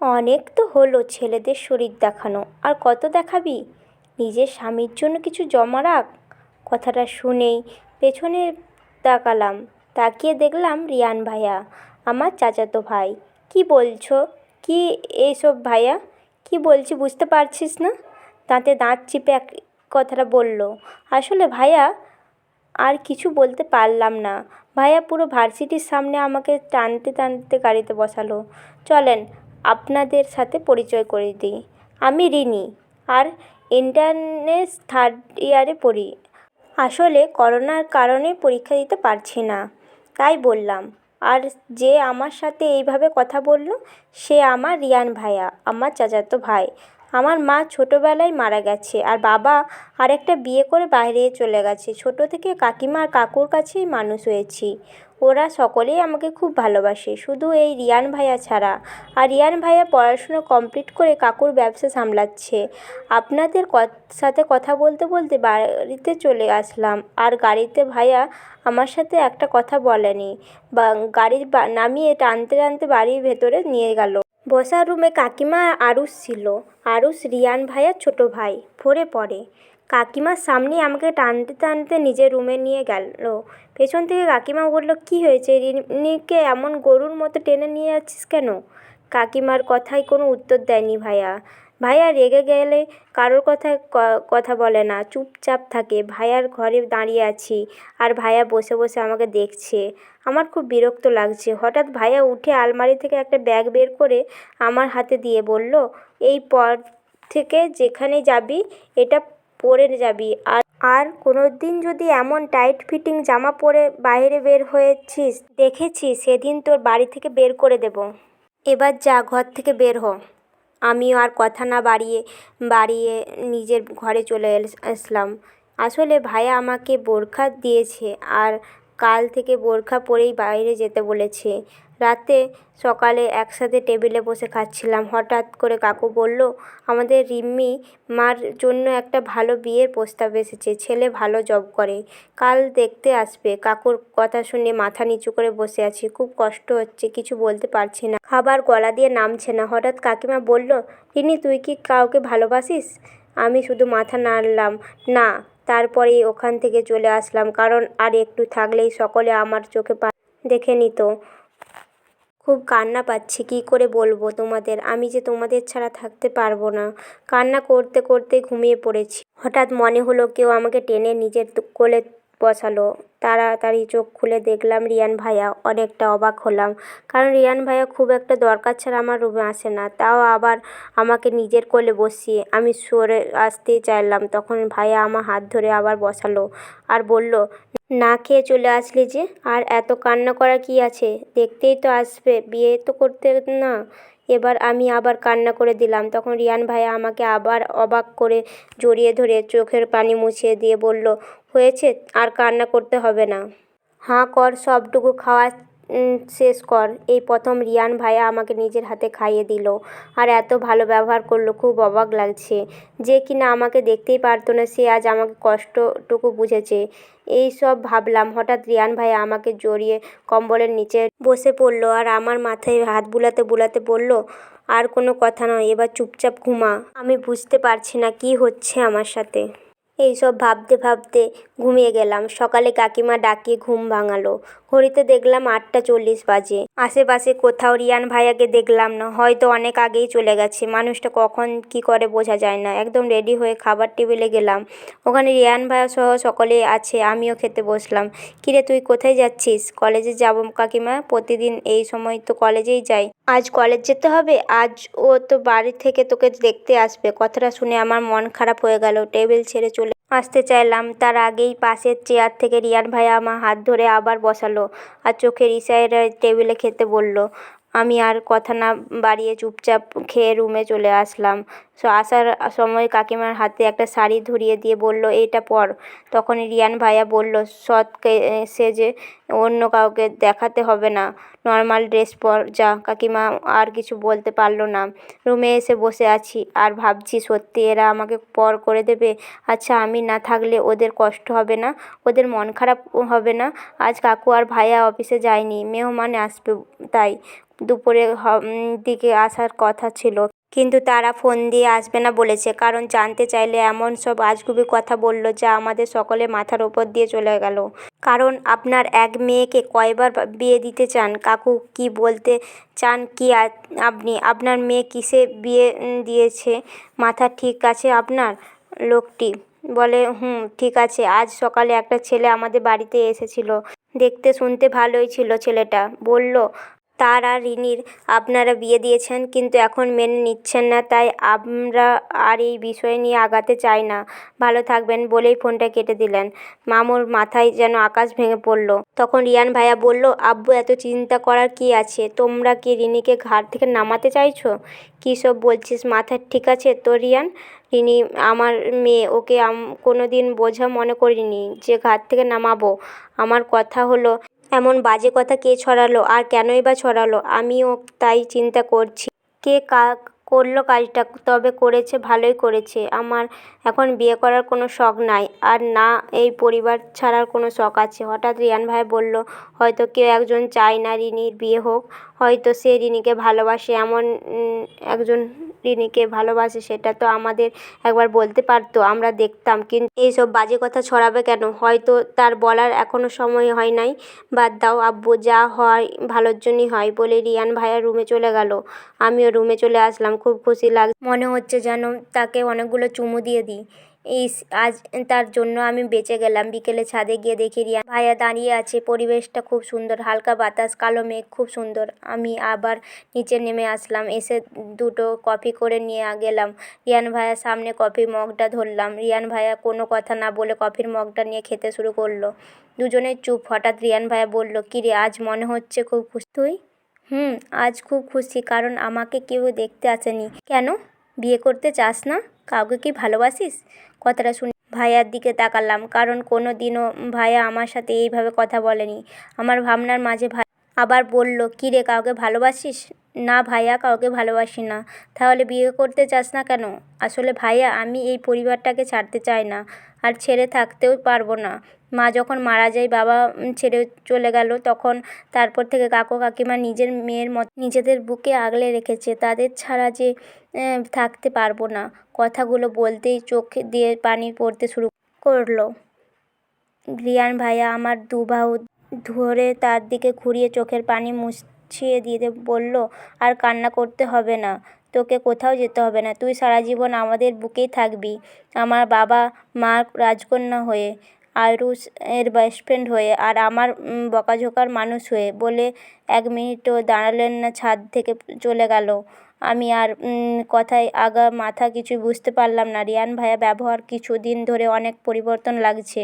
অনেক তো হলো ছেলেদের শরীর দেখানো। আর কত দেখাবি? নিজের স্বামীর জন্য কিছু জমা রাখ। কথাটা শুনেই পেছনে তাকালাম। তাকিয়ে দেখলাম রিয়ান ভাইয়া, আমার চাচাতো ভাই। কী বলছো? কী এইসব ভাইয়া? কী বলছি বুঝতে পারছিস না? দাঁতে দাঁত চিপে এক কথাটা বলল। আসলে ভাইয়া, আর কিছু বলতে পারলাম না। ভাইয়া পুরো ভার্সিটির সামনে আমাকে টানতে টানতে গাড়িতে বসালো। চলেন আপনাদের সাথে পরিচয় করে দিই। আমি রিনি, আর ইন্টারনেস থার্ড ইয়ারে পড়ি। আসলে করোনার কারণে পরীক্ষা দিতে পারছি না, তাই বললাম, আর যে আমার সাথে এইভাবে কথা বলল, সে আমার রিয়ান ভাইয়া, আমার চাচাতো ভাই। আমার মা ছোটোবেলায় মারা গেছে আর বাবা আরেকটা বিয়ে করে বাইরে চলে গেছে। ছোটো থেকে কাকিমা আর কাকুর কাছেই মানুষ হয়েছি। ওরা সকলেই আমাকে খুব ভালোবাসে। শুধু এই রিয়ান ভাইয়া ছাড়া। আর রিয়ান ভাইয়া পড়াশুনো কমপ্লিট করে কাকুর ব্যবসা সামলাচ্ছে। আপনাদের সাথে কথা বলতে বলতে বাড়িতে চলে আসলাম। আর গাড়িতে ভাইয়া আমার সাথে একটা কথা বলেনি। বা গাড়ি নামিয়ে টানতে টানতে বাড়ির ভেতরে নিয়ে গেল। বসার রুমে কাকিমা আর আরুষ ছিল। আরুষ রিয়ান ভাইয়ার ছোটো ভাই। ফোরে পড়ে। কাকিমার সামনে আমাকে টানতে টানতে নিজের রুমে নিয়ে গেল। পেছন থেকে কাকিমা বলল, কি হয়েছে? রিনিকে এমন গরুর মতো টেনে নিয়ে যাচ্ছিস কেন? কাকিমার কথায় কোনো উত্তর দেয়নি ভাইয়া। ভাইয়া রেগে গেলে কারোর কথায় কথা বলে না। চুপচাপ থাকে। ভাইয়ার ঘরে দাঁড়িয়ে আছি আর ভাইয়া বসে বসে আমাকে দেখছে। আমার খুব বিরক্ত লাগছে। হঠাৎ ভাইয়া উঠে আলমারি থেকে একটা ব্যাগ বের করে আমার হাতে দিয়ে বলল, এই পর থেকে যেখানে যাবি, এটা পরে যাবি। আর আর কোনো দিন যদি এমন টাইট ফিটিং জামা পরে বাইরে বের হয়েছিস, দেখেছি সেদিন তোর বাড়ি থেকে বের করে দেবো। এবার যা, ঘর থেকে বের হ। আমিও আর কথা না বাড়িয়ে বাড়িয়ে নিজের ঘরে চলে আসলাম। আসলে ভাইয়া আমাকে বোরখা দিয়েছে আর কাল থেকে বোরখা পরেই বাইরে যেতে বলেছে। রাতে সকালে একসাথে টেবিলে বসে খাচ্ছিলাম। হঠাৎ করে কাকু বলল, আমাদের রিম্মি মার জন্য একটা ভালো বিয়ের প্রস্তাব এসেছে। ছেলে ভালো জব করে। কাল দেখতে আসবে। কাকুর কথা শুনে মাথা নিচু করে বসে আছি। খুব কষ্ট হচ্ছে, কিছু বলতে পারছি না। খাবার গলা দিয়ে নামছে না। হঠাৎ কাকিমা বলল রিনি তুই কি কাউকে ভালোবাসিস? আমি শুধু মাথা নাড়লাম, না। তারপরেই ওখান থেকে চলে আসলাম। কারণ আর একটু থাকলেই সকলে আমার চোখে পা দেখে নিত। খুব কান্না পাচ্ছি, কী করে বলব তোমাদের? আমি যে তোমাদের ছাড়া থাকতে পারব না। কান্না করতে করতে ঘুমিয়ে পড়েছি। হঠাৎ মনে হলো কেউ আমাকে টেনে নিজের কোলে বসালো। তাড়াতাড়ি চোখ খুলে দেখলাম রিয়ান ভাইয়া। অনেকটা অবাক হলাম। কারণ রিয়ান ভাইয়া খুব একটা দরকার ছাড়া আমার রুমে আসে না। তাও আবার আমাকে নিজের কোলে বসিয়ে আমি সরে আসতেই চাইলাম। তখন ভাইয়া আমার হাত ধরে আবার বসালো আর বলল, না খেয়ে চলে আসলি যে? আর এত কান্না করা কী আছে? দেখতেই তো আসবে। বিয়ে তো করতে না এবার আমি আবার কান্না করে দিলাম। তখন রিয়ান ভাইয়া আমাকে আবার অবাক করে জড়িয়ে ধরে চোখের পানি মুছিয়ে দিয়ে বলল, হয়েছে, আর কান্না করতে হবে না। হাঁ কর, সবটুকু খাওয়া শেষ কর। এই প্রথম রিয়ান ভাইয়া আমাকে নিজের হাতে খাইয়ে দিল আর এত ভালো ব্যবহার করল, খুব অবাক লাগছে। যে কিনা আমাকে দেখতেই পারতো না, সে আজ আমাকে কষ্টটুকু বুঝেছে। এই সব ভাবলাম, হঠাৎ রিয়ান ভাইয়া আমাকে জড়িয়ে কম্বলের নিচে বসে পড়ল আর আমার মাথায় হাত বুলাতে বুলাতে বলল, আর কোনো কথা নয়, এবার চুপচাপ ঘুমা। আমি বুঝতে পারছি না কি হচ্ছে আমার সাথে। এইসব ভাবতে ভাবতে ঘুমিয়ে গেলাম। সকালে কাকিমা ডাকিয়ে ঘুম ভাঙালো। ঘড়িতে দেখলাম আটটা চল্লিশ বাজে। আশেপাশে কোথাও রিয়ান ভাইয়াকে দেখলাম না। হয়তো অনেক আগেই চলে গেছে। মানুষটা কখন কি করে বোঝা যায় না। একদম রেডি হয়ে খাবার টেবিলে গেলাম। ওখানে রিয়ান ভাইয়া সহ সকলে আছে। আমিও খেতে বসলাম। কিরে, তুই কোথায় যাচ্ছিস? কলেজে যাব কাকিমা? প্রতিদিন এই সময় তো কলেজেই যাই। আজ কলেজ যেতে হবে? আজ ও তো বাড়ি থেকে তোকে দেখতে আসবে। কথাটা শুনে আমার মন খারাপ হয়ে গেল। টেবিল ছেড়ে চলে আসতে চাইলাম। তার আগেই পাশের চেয়ার থেকে রিয়ান ভাইয়া আমার হাত ধরে আবার বসালো আর চোখের ইশারায় টেবিলে খেতে বলল আমি আর কথা না বাড়িয়ে চুপচাপ খেয়ে রুমে চলে আসলাম। সো, আসার সময় কাকিমার হাতে একটা শাড়ি ধরিয়ে দিয়ে বলল এটা পর। তখনই রিয়ান ভাইয়া বলল সৎ সেজে অন্য কাউকে দেখাতে হবে না। নর্মাল ড্রেস পর যা। কাকিমা আর কিছু বলতে পারল না। রুমে এসে বসে আছি আর ভাবছি, সত্যি এরা আমাকে পর করে দেবে? আচ্ছা আমি না থাকলে ওদের কষ্ট হবে না? ওদের মন খারাপ হবে না? আজ কাকু আর ভাইয়া অফিসে যায়নি। মেহমান আসবে তাই। দুপুরে হ- দিকে আসার কথা ছিল। কিন্তু তারা ফোন দিয়ে আসবে না বলেছে, কারণ জানতে চাইলে এমন সব আজগুবি কথা বলল যা আমাদের সকলের মাথার ওপর দিয়ে চলে গেল। কারণ আপনার এক মেয়েকে কয়বার বিয়ে দিতে চান? কাকু কি বলতে চান কি আপনি? আপনার মেয়ে কিসে বিয়ে দিয়েছে? মাথা ঠিক আছে আপনার? লোকটি বলে, হুম, ঠিক আছে। আজ সকালে একটা ছেলে আমাদের বাড়িতে এসেছিল। দেখতে শুনতে ভালোই ছিল ছেলেটা। বলল তার আর রিনির আপনারা বিয়ে দিয়েছেন, কিন্তু এখন মেনে নিচ্ছেন না, তাই আমরা আর এই বিষয় নিয়ে আগাতে চাই না। ভালো থাকবেন বলেই ফোনটা কেটে দিলেন। মামুর মাথায় যেন আকাশ ভেঙে পড়ল। তখন রিয়ান ভাইয়া বলল, আব্বু, এত চিন্তা করার কি আছে? তোমরা কি রিনিকে ঘাট থেকে নামাতে চাইছো? কী সব বলছিস? মাথা ঠিক আছে তো রিয়ান? রিনি, আমার মেয়ে, ওকে কোনো দিন বোঝা মনে করিনি যে ঘাট থেকে নামাবো। আমার কথা হলো এমন বাজে কথা কে ছড়ালো আর কেনই বা ছড়ালো? আমিও তাই চিন্তা করছি। কে কা, করল কাজটা? তবে করেছে, ভালোই করেছে। আমার এখন বিয়ে করার কোনো শখ নাই। আর না, এই পরিবার ছাড়ার কোনো শখ আছে। হঠাৎ রিয়ান ভাই বলল, হয়তো কেউ একজন চায় না রিনির বিয়ে হোক। হয়তো সে রিনিকে ভালোবাসে, এমন একজন রিনিকে ভালোবাসে, সেটা তো আমাদের একবার বলতে পারতো, আমরা দেখতাম। কিন্তু এইসব বাজে কথা ছড়াবে কেন? হয়তো তার বলার এখনও সময় হয় নাই। বাদ দাও, আব্বু, যা হয় ভালোর জন্যই হয় বলে রিয়ান ভাইয়া রুমে চলে গেল। আমিও রুমে চলে আসলাম, খুব খুশি লাগ মনে হচ্ছে যেন তাকে অনেকগুলো চুমু দিয়ে দিই। এই আজ তার জন্য আমি বেঁচে গেলাম। বিকেলে ছাদে গিয়ে দেখি রিয়ান ভাইয়া দাঁড়িয়ে আছে। পরিবেশটা খুব সুন্দর, হালকা বাতাস, কালো মেঘ, খুব সুন্দর। আমি আবার নিচে নেমে আসলাম, এসে দুটো কফি করে নিয়ে গেলাম। রিয়ান ভাইয়ার সামনে কফি মগটা ধরলাম। রিয়ান ভাইয়া কোনো কথা না বলে কফির মগটা নিয়ে খেতে শুরু করল। দুজনের চুপ। হঠাৎ রিয়ান ভাইয়া বলল কিরে আজ মনে হচ্ছে খুব খুশি তুই? হুম, আজ খুব খুশি, কারণ আমাকে কেউ দেখতে আসেনি। কেন? বিয়ে করতে চাস না? কাউকে কি ভালোবাসিস? কথাটা শুনে ভাইয়ার দিকে তাকালাম, কারণ কোনো দিনও ভাইয়া আমার সাথে এইভাবে কথা বলেনি। আমার ভাবনার মাঝে ভাই আবার বলল কী রে কাউকে ভালোবাসিস? না ভাইয়া, কাউকে ভালোবাসি না। তাহলে বিয়ে করতে চাস না কেন? আসলে ভাইয়া, আমি এই পরিবারটাকে ছাড়তে চাই না, আর ছেড়ে থাকতেও পারব না। মা যখন মারা যায়, বাবা ছেড়ে চলে গেল, তখন তারপর থেকে কাকু কাকিমা নিজের মেয়ের মত, নিজেদের বুকে আগলে রেখেছে, তাদের ছাড়া যে থাকতে পারব না। কথাগুলো বলতেই চোখ দিয়ে পানি পড়তে শুরু করল। রিয়ান ভাইয়া, আমার দুবাহু ধরে তার দিকে ঘুরিয়ে চোখের পানি মুছিয়ে দিয়ে বলল, আর কান্না করতে হবে না, তোকে কোথাও যেতে হবে না। তুই সারা জীবন আমাদের বুকেই থাকবি। আমার বাবা মার রাজকন্যা হয়ে আরুষ এর বেস্ট ফ্রেন্ড হয়ে, আর আমার বকাঝোকার মানুষ হয়ে। বলে এক মিনিটও দাঁড়ালেন না, ছাদ থেকে চলে গেল। আমি আর কথায় আগা মাথা কিছুই বুঝতে পারলাম না। রিয়ান ভাইয়া, ব্যবহার কিছু দিন ধরে অনেক পরিবর্তন লাগছে।